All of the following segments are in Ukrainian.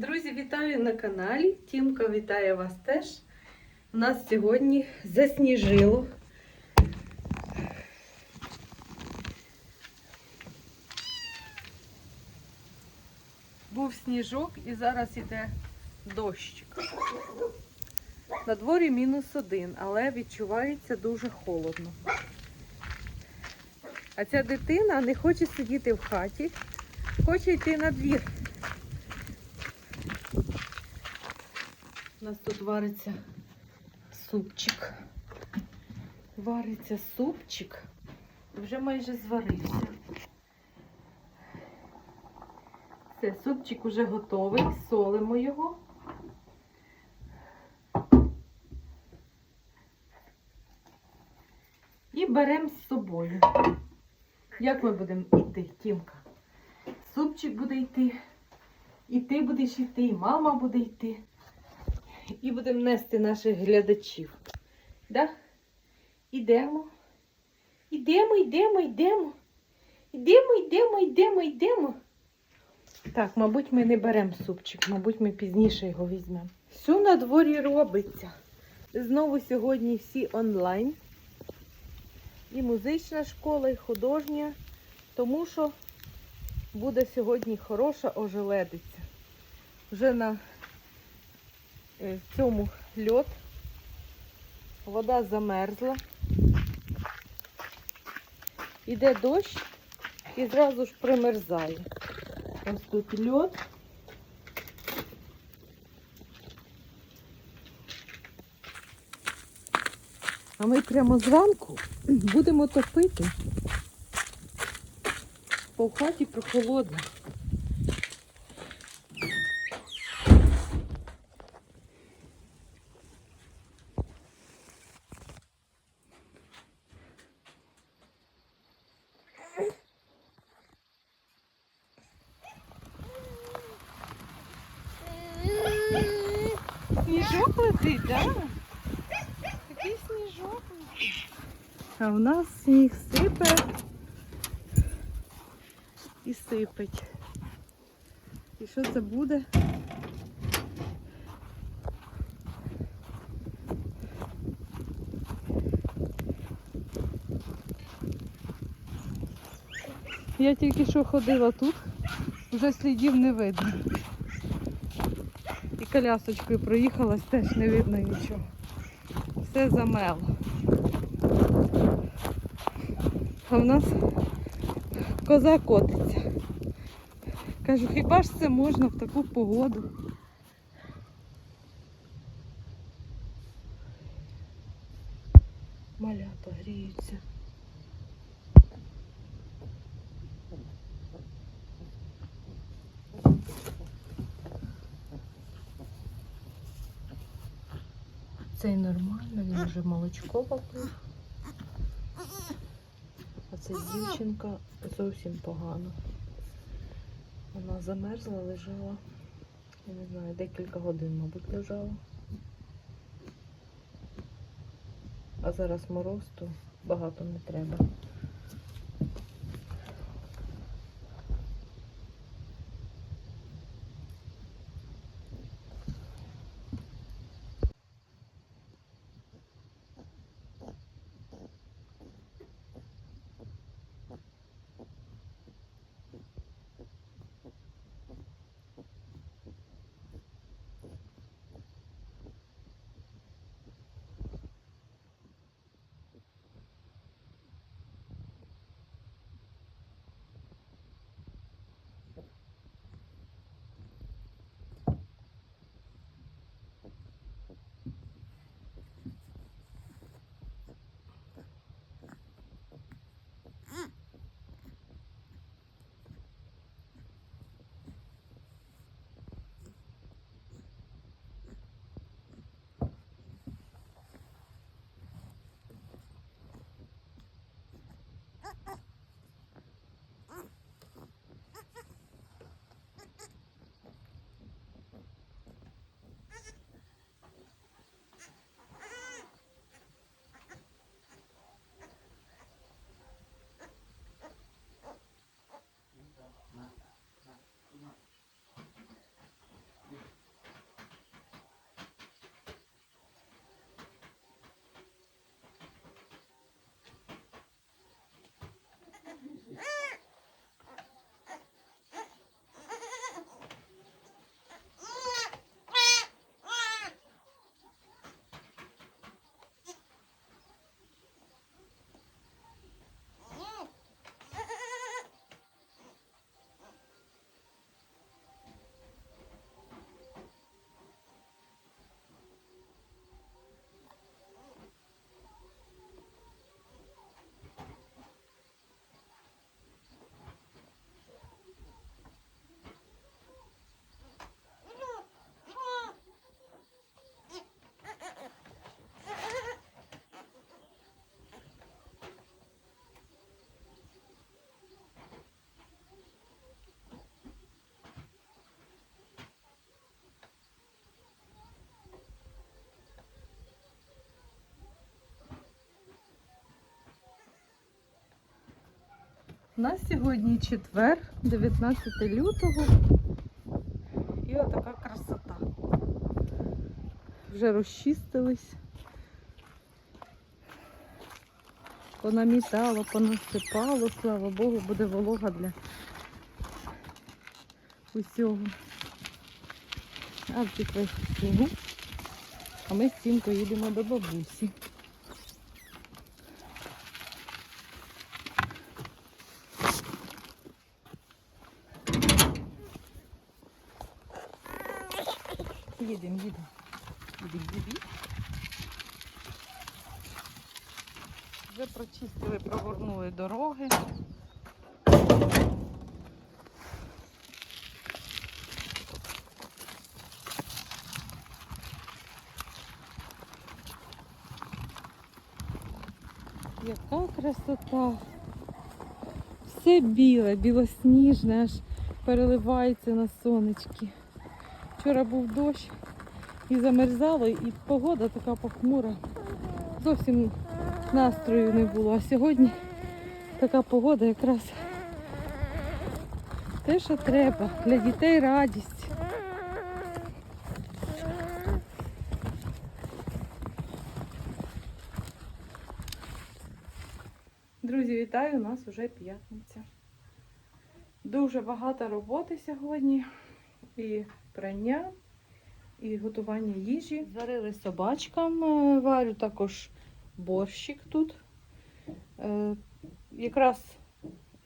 Друзі, вітаю на каналі. Тімка вітає вас теж. У нас сьогодні засніжило. Був сніжок і зараз іде дощик. На дворі мінус один, але відчувається дуже холодно. А ця дитина не хоче сидіти в хаті, хоче йти на двір. У нас тут вариться супчик. Вариться супчик. Вже майже зварився. Все, супчик уже готовий, солимо його. І беремо з собою. Як ми будемо йти, Тімка? Супчик буде йти, і ти будеш йти, і мама буде йти. І будемо нести наших глядачів. Да? Ідемо. Ідемо, йдемо, йдемо. Йдемо, йдемо, йдемо, йдемо. Так, мабуть, ми не беремо супчик, мабуть, ми пізніше його візьмемо. Все на дворі робиться. Знову сьогодні всі онлайн. І музична школа, і художня, тому що буде сьогодні хороша ожеледиця. Вже на е, цьому льот. Вода замерзла. Іде дощ і зразу ж примерзає. Ось тут льот. А ми прямо зранку будемо топити. В хаті прохолодно. Сніжок. Да? Такий сніжок. А в нас сніг сипе і сипить. І що це буде? Я тільки що ходила тут, вже слідів не видно. Колясочкою проїхалась, теж не видно нічого. Все замело. А в нас коза котиться. Кажу, хіба ж це можна в таку погоду? Малята гріються. Цей нормально, він вже молочко попив. А ця дівчинка зовсім погано. Вона замерзла, лежала, я не знаю, декілька годин, мабуть, лежала. А зараз мороз, то багато не треба. У нас сьогодні четвер, 19 лютого. І отака красота. Вже розчистились. Понамітало, понасипало, слава Богу, буде волога для усього. А втік весь снігу. А ми з цим поїдемо до бабусі. Їдемо, їдемо. Їдемо, їдемо. Вже прочистили, прогорнули дороги. Яка красота! Все біле, білосніжне, аж переливається на сонечки. Вчора був дощ і замерзало, і погода така похмура. Зовсім настрою не було. А сьогодні така погода якраз те, що треба. Для дітей радість. Друзі, вітаю! У нас вже п'ятниця. Дуже багато роботи сьогодні. І прання, і готування їжі. Зварили собачкам, е, варю також борщик тут. Е, Якраз,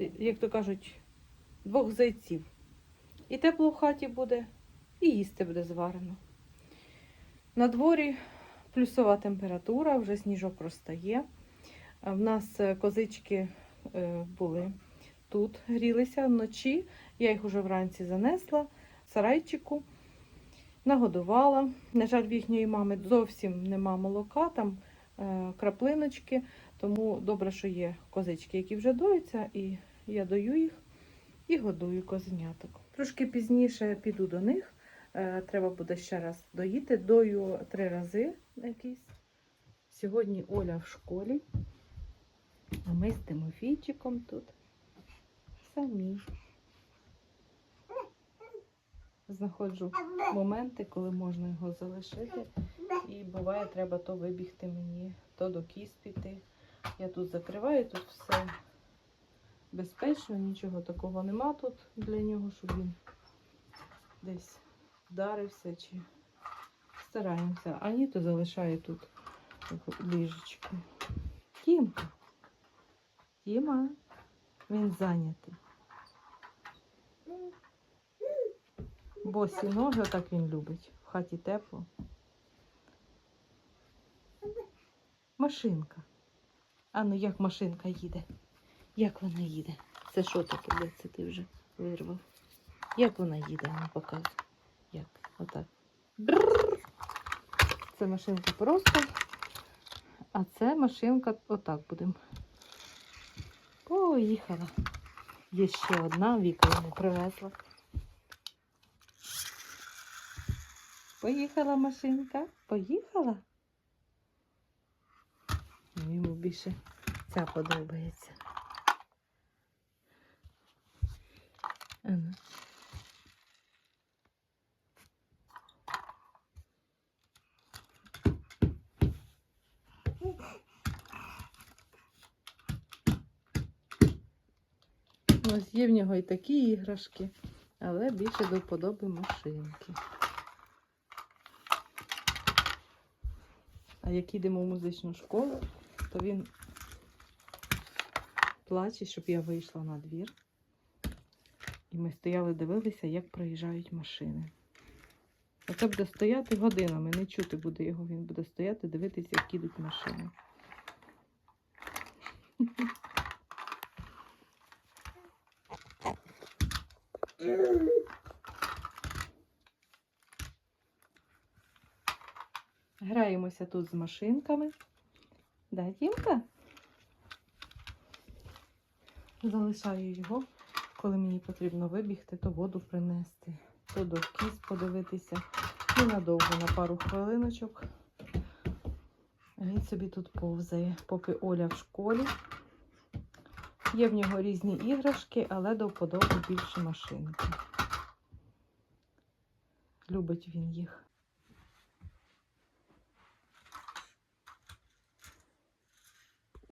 е, як то кажуть, двох зайців. І тепло в хаті буде, і їсти буде зварено. На дворі плюсова температура, вже сніжок розтає. А В нас е, козички е, були тут, грілися вночі. Я їх уже вранці занесла сарайчику, нагодувала. На жаль, в їхньої мами зовсім нема молока, там е, краплиночки, тому добре, що є козички, які вже доються, і я даю їх і годую козеняток. Трошки пізніше піду до них. Е, Треба буде ще раз доїти. Дою три рази якісь. Сьогодні Оля в школі. А ми з Тимофійчиком тут самі. Знаходжу моменти, коли можна його залишити. І буває, треба то вибігти мені, то до кіз піти. Я тут закриваю, тут все безпечно, нічого такого нема тут для нього, щоб він десь вдарився чи стараємося. А ні, то залишаю тут ліжечку. Тімка. Тіма, він зайнятий. Босі ноги, отак він любить. В хаті тепло. Машинка. А ну як машинка їде? Як вона їде? Це що таке, де це ти вже вирвав? Як вона їде, ну показуй. Як? Отак. Це машинка просто. А це машинка отак будемо. Поїхала. Є ще одна, Віка йому привезла. Поїхала машинка. Поїхала. Йому більше ця подобається. Ану. Ось є в нього і такі іграшки, але більше до вподоби машинки. А як їдемо в музичну школу, то він плаче, щоб я вийшла на двір. І ми стояли, дивилися, як проїжджають машини. Це буде стояти годинами, не чути буде його, він буде стояти, дивитися, як їдуть машини. Граємося тут з машинками. Да, Тімка? Залишаю його, коли мені потрібно вибігти, то воду принести, то до кіз подивитися. Ненадовго на пару хвилиночок. Він собі тут повзає, поки Оля в школі. Є в нього різні іграшки, але до вподоби більше машинки. Любить він їх.